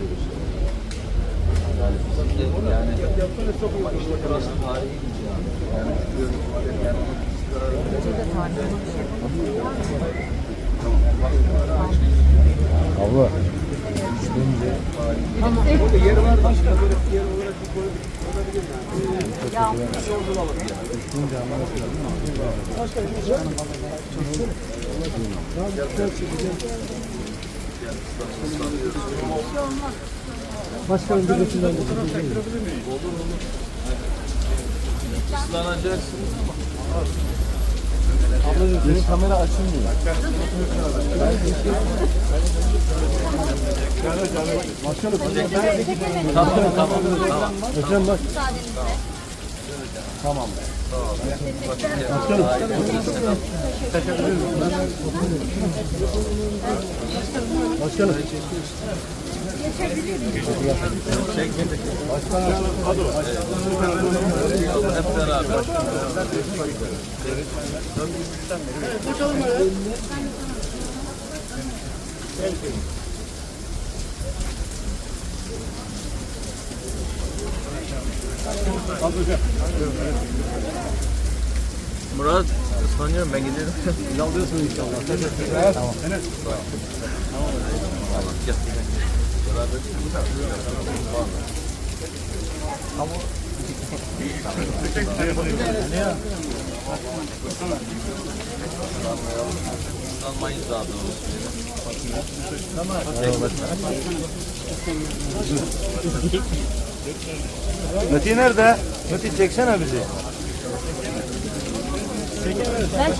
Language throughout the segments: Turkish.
yapıyoruz. Yani ama işte burası tarihi bir cami. Yani görüntüleri yani Abla. Orada yeri var başka böyle bir yer olarak bir koy olabilir yani. Başkanım bir resimden Islanacaksınız ama. Ablacığım senin kamera açılmıyor. Başkanım. Tamam tamam tamam. Ekrem bak. Tamam. Başkanım. Başkanım. Hep beraber. Murat ıslanıyorum ben gidiyorum. Alıyorsun inşallah. Tamam. Gel. Almayız daha doğrusu. Metin nerede? Metin çeksene bizi. Ben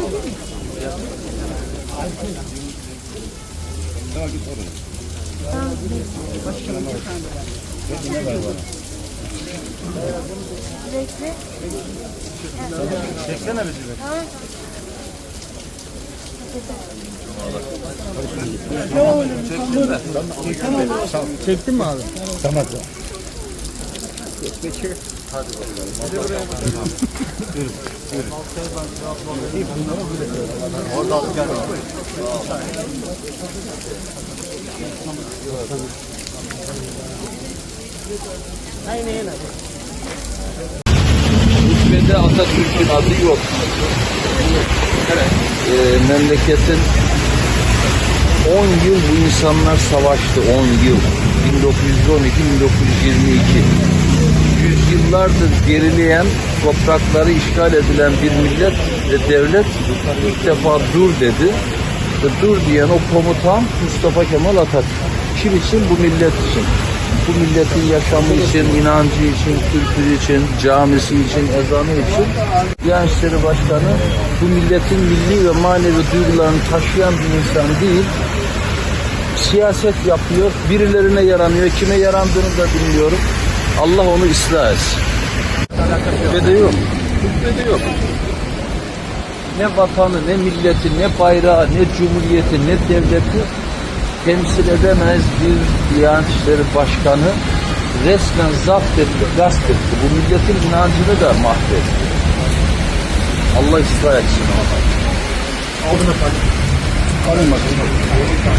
çekeyim mi? Bekle. Çeksene bizi. Tamam. Çektin mi abi? Tamam. Hükmede Atatürk'ün adı yok. Ee, memleketin 10 yıl bu insanlar savaştı. 10 yıl. 1912-1922. Yüzyıllardır gerileyen, toprakları işgal edilen bir millet ve devlet ilk defa dur dedi. Ve dur diyen o komutan Mustafa Kemal Atatürk. Kim için? Bu millet için. Bu milletin yaşamı için, inancı için, kültürü için, camisi için, ezanı için Diyanet Başkanı bu milletin milli ve manevi duygularını taşıyan bir insan değil, siyaset yapıyor, birilerine yaranıyor, kime yarandığını da bilmiyorum. Allah onu ıslah etsin. Hükmede yok. Hükmede yok. Ne vatanı, ne milleti, ne bayrağı, ne cumhuriyeti, ne devleti temsil edemez bir Diyanet İşleri Başkanı resmen zapt etti, gasp etti. Bu milletin inancını da mahvetti. Allah ıslah etsin. Alın efendim. Alın bakalım.